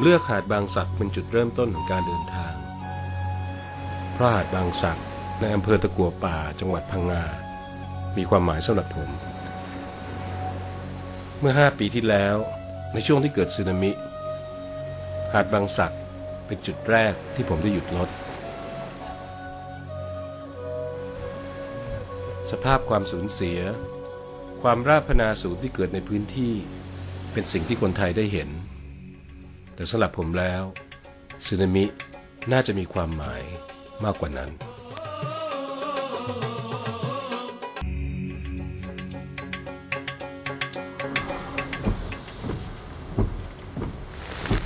ผมเลือกหาดบางสักเป็นจุดเริ่มต้นของการเดินทาง เพราะหาดบางสักในอำเภอตะกัวป่าจังหวัดพังงา มีความหมายสำหรับผม เมื่อ 5 ปีที่แล้วในช่วงที่เกิดสึนามิ หาดบางสักเป็นจุดแรกที่ผมได้หยุดรถ สภาพความสูญเสีย ความราบพนาสูญที่เกิดในพื้นที่ เป็นสิ่งที่คนไทยได้เห็น แต่สำหรับผมแล้วสึนามิน่าจะมีความหมายมากกว่านั้น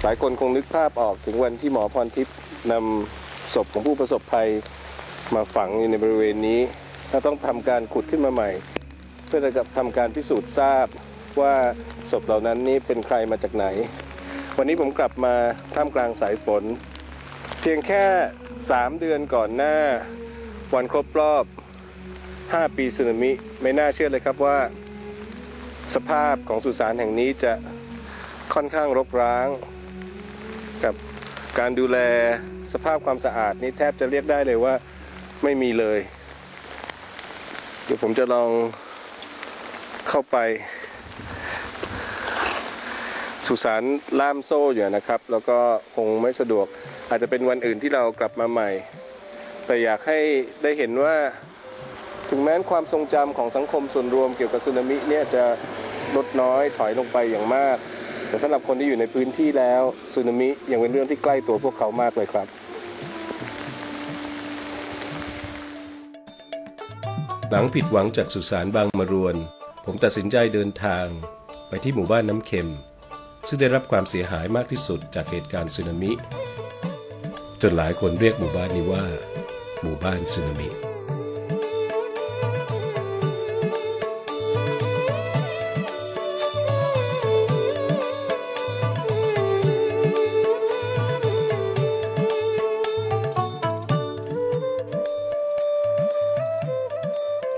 หลายคนคงนึกภาพออกถึงวันที่หมอพรทิพย์นำศพของผู้ประสบภัยมาฝังอยู่ในบริเวณนี้ ถ้าต้องทำการขุดขึ้นมาใหม่ เพื่อจะทำการพิสูจน์ทราบว่าศพเหล่านั้นนี้เป็นใครมาจากไหน วันนี้ผมกลับมาท่ามกลางสายฝน เพียงแค่ 3 เดือนก่อนหน้า วันครบรอบ 5 ปีสึนามิ ไม่น่าเชื่อเลยครับว่า สภาพของสุสานแห่งนี้จะค่อนข้างรกร้าง กับการดูแลสภาพความสะอาดนี้แทบจะเรียกได้เลยว่าไม่มีเลย เดี๋ยวผมจะลองเข้าไป สุสานล่ามโซ่อยู่นะครับ แล้วก็คงไม่สะดวก อาจจะเป็นวันอื่นที่เรากลับมาใหม่ แต่อยากให้ได้เห็นว่าถึงแม้ความทรงจำของสังคมส่วนรวมเกี่ยวกับสึนามิเนี่ยจะลดน้อยถอยลงไปอย่างมาก แต่สำหรับคนที่อยู่ในพื้นที่แล้วสึนามิยังเป็นเรื่องที่ใกล้ตัวพวกเขามากเลยครับ หลังผิดหวังจากสุสานบางมรวน ผมตัดสินใจเดินทางไปที่หมู่บ้านน้ำเค็ม ซึ่งได้รับความเสียหายมากที่สุดจากเหตุการณ์สึนามิ จนหลายคนเรียกหมู่บ้านนี้ว่า หมู่บ้านสึนามิ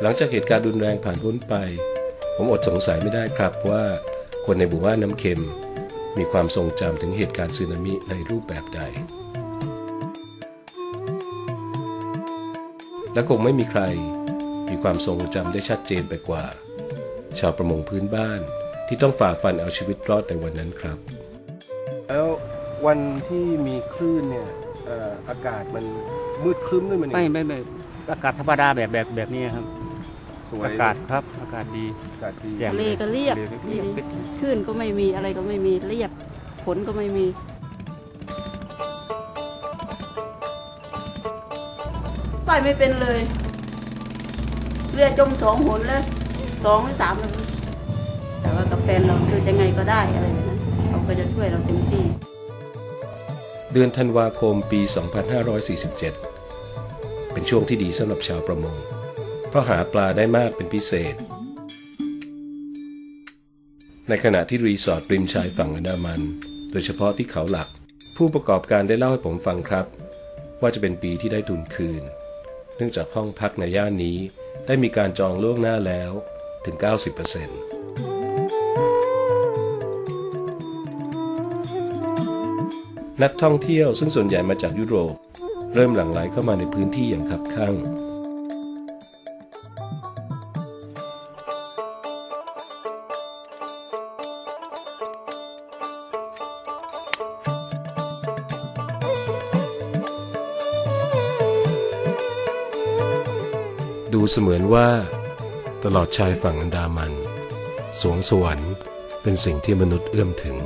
หลังจากเหตุการณ์รุนแรงผ่านพ้นไป ผมอดสงสัยไม่ได้ครับว่า คนในหมู่บ้านน้ำเค็ม มีความทรงจำถึงเหตุการณ์สึนามิในรูปแบบใด และคงไม่มีใครมีความทรงจำได้ชัดเจนไปกว่า ชาวประมงพื้นบ้านที่ต้องฝ่าฟันเอาชีวิตรอดในวันนั้นครับ แล้ววันที่มีคลื่นเนี่ยอากาศมันมืดครึ้มด้วยมันไม่ไม่ไม่อากาศธรรมดาแบบแบบแบบนี้ครับส วย อากาศครับ อากาศดีอากาศดี แจ่มทะเลก็เรียบทะลเรียบดีเป็นคลื่นก็ไม่มีอะไรก็ไม่มีเรียบฝนก็ไม่มี ไปไม่เป็นเลย เรือจมสองหนแล้วสองหรือสามแล้วแต่ว่ากับแฟนเราคือยังไงก็ได้อะไรแบบนั้นเขาก็จะช่วยเราเต็มที่ เดือนธันวาคมปี 2547 เป็นช่วงที่ดีสำหรับชาวประมงเพ ราะหาปลาได้มากเป็นพิเศษ ในขณะที่รีสอร์ทริมชายฝั่งอันดามัน โดยเฉพาะที่เขาหลัก ผู้ประกอบการได้เล่าให้ผมฟังครับ ว่าจะเป็นปีที่ได้ทุนคืน เนื่องจากห้องพักในย่านนี้ได้มีการจองล่วงหน้าแล้วถึง 90%นักท่องเที่ยวซึ่งส่วนใหญ่มาจากยุโรป เริ่มหลั่งไหลเข้ามาในพื้นที่อย่างขับข้าง เสมือนว่า ตลอดชายฝั่งอันดามัน สวงสวรรค์เป็นสิ่งที่มนุษย์เอื้อมถึง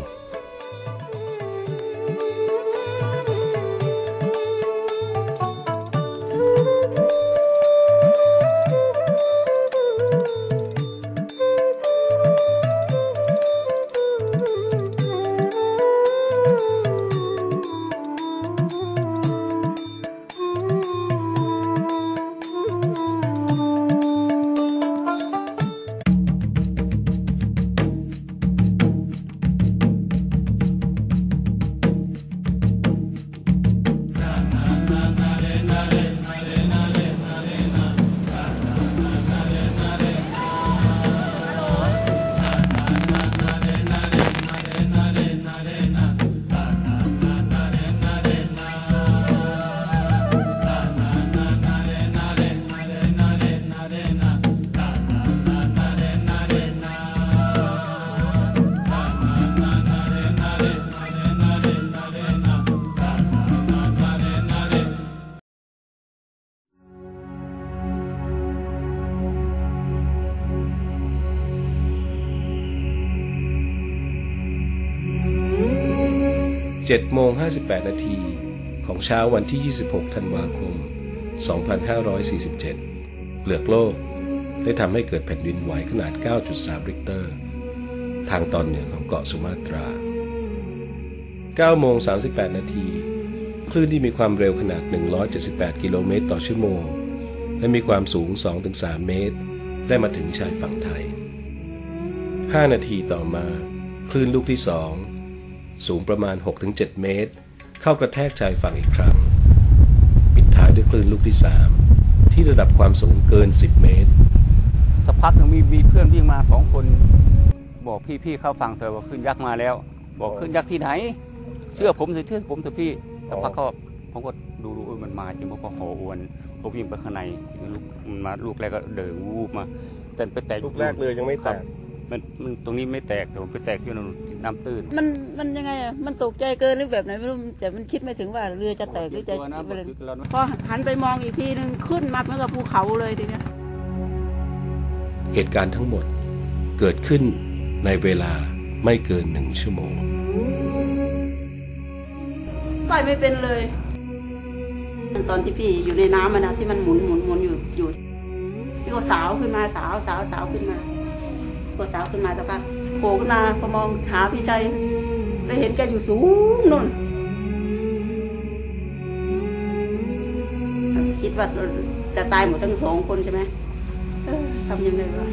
7โมง58 นาที ของเช้าวันที่ 26 ธันวาคม 2547 เปลือกโลก ได้ทำให้เกิดแผ่นดินไหวขนาด 9.3 ริกเตอร์ ทางตอนเหนือของเกาะสุมาตรา9โมง38 นาที คลื่นที่มีความเร็วขนาด 178 กิโลเมตรต่อชั่วโมง และมีความสูง 2-3 เมตร ได้มาถึงชายฝั่งไทย 5 นาทีต่อมา คลื่นลูกที่สอง สูงประมาณ 6-7 เมตร เข้ากระแทกชายฝั่งอีกครั้ง ปิดท้ายด้วยคลื่นลูกที่ 3 ที่ระดับความสูงเกิน 10 เมตรสักพักหนึงมีมีเพื่อนวิ่งมาสองคน บอกพี่พี่เข้าฝั่งเถอะว่าขึ้นยักษ์มาแล้ว บอกขึ้นยักษ์ที่ไหน เชื่อผมสิเชื่อผมเถอะพี่สักพักก็ผมก็ดูดูเออมันมาจริงผมก็โหอวนผมวิ่งไปข้างในลูกมันมาลูกแรกก็เดินวูบมาแต่ไปแตกลูกแรกเลยยังไม่แตกมันมันตรงนี้ไม่แตกแต่ผมไปแตกที่น้ำ น้ำตื้นมันมันยังไงอะมันตกใจเกินหรือแบบไหนไม่รู้แต่มันคิดไม่ถึงว่าเรือจะแตกหรือจะตัวนะไปเลยเราพอหันไปมองอีกทีนึงขึ้นมาเหมือนกับภูเขาเลยทีเนี้ยเหตุการณ์ทั้งหมดเกิดขึ้นในเวลาไม่เกินหนึ่งชั่วโมงไปไม่เป็นเลย ตอนที่พี่อยู่ในน้ำมันนะที่มันหมุนหมุนหมุนอยู่อยู่พี่ก็สาวขึ้นมาสาวสาวสาวขึ้นมาก็สาวขึ้นมาสักพัก โผล่ขึ้นมาพอมองหาพี่ชัยไปเห็นแกอยู่สูงนู่นคิดว่าจะตายหมดทั้งสองคนใช่ไหมทำยังไงวะ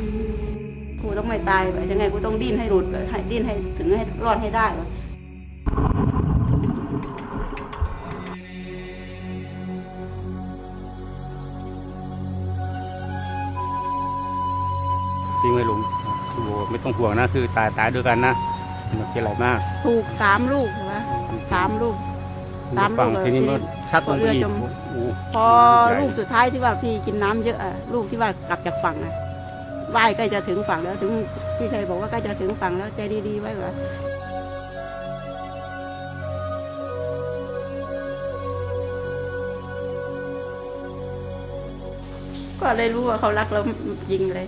กูต้องไม่ตายวะยังไงกูต้องดิ้นให้หลุดให้ดิ้นให้ถึงให้รอดให้ได้วะทิ้งไว้ล งโอ้โหไม่ต้องห่วงนะ คือตายตายด้วยกันนะไมันเป็นไรมาก ถูกสามลูกใช่ไหมสามลูกสามลูกฝั่งเลยทีนี้มันชักลงไปอีกเรือจมโอ้โหพอใหญ่ลูกสุดท้ายที่ว่าพี่กินน้ำเยอะอะลูกที่ว่ากลับจากฝั่งอะว่ายใกล้จะถึงฝั่งแล้วถึงพี่ชัยบอกว่าใกล้จะถึงฝั่งแล้วใจดีๆไว้วะก็เลยรู้ว่าเขารักเราจริงเลย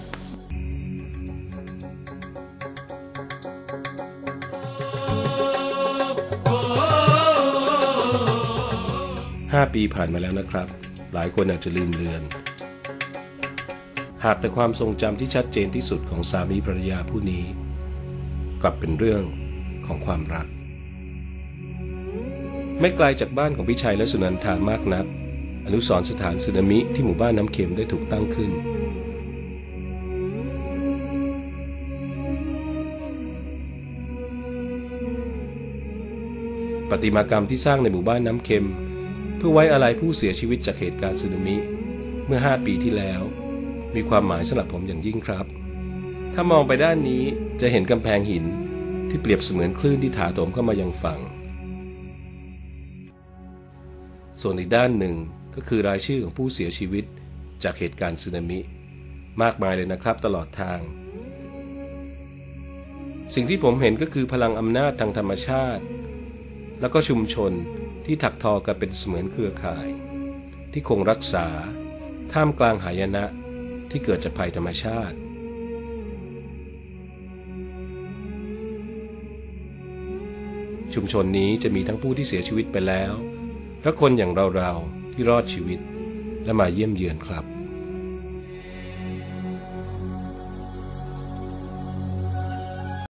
5 ปีผ่านมาแล้วนะครับ หลายคนอาจจะลืมเลือน หากแต่ความทรงจำที่ชัดเจนที่สุดของสามีภรรยาผู้นี้ กลับเป็นเรื่องของความรัก ไม่ไกลจากบ้านของพี่ชัยและสุนันทามากนัก อนุสรณ์สถานสึนามิที่หมู่บ้านน้ำเค็มได้ถูกตั้งขึ้นประติมากรรมที่สร้างในหมู่บ้านน้ำเค็ม พื่อไว้อาลัยผู้เสียชีวิตจากเหตุการณ์สึนามิ เมื่อ 5 ปีที่แล้ว มีความหมายสำหรับผมอย่างยิ่งครับ ถ้ามองไปด้านนี้จะเห็นกำแพงหินที่เปรียบเสมือนคลื่นที่ถาโถมเข้ามายังฝั่ง ส่วนอีกด้านหนึ่งก็คือรายชื่อของผู้เสียชีวิตจากเหตุการณ์สึนามิ มากมายเลยนะครับตลอดทาง สิ่งที่ผมเห็นก็คือพลังอำนาจทางธรรมชาติ แล้วก็ชุมชน ที่ถักทอกันเป็นเสมือนเครือข่าย ที่คงรักษา ท่ามกลางหายนะที่เกิดจากภัยธรรมชาติ ชุมชนนี้จะมีทั้งผู้ที่เสียชีวิตไปแล้วและคนอย่างเราๆที่รอดชีวิตและมาเยี่ยมเยือนครับ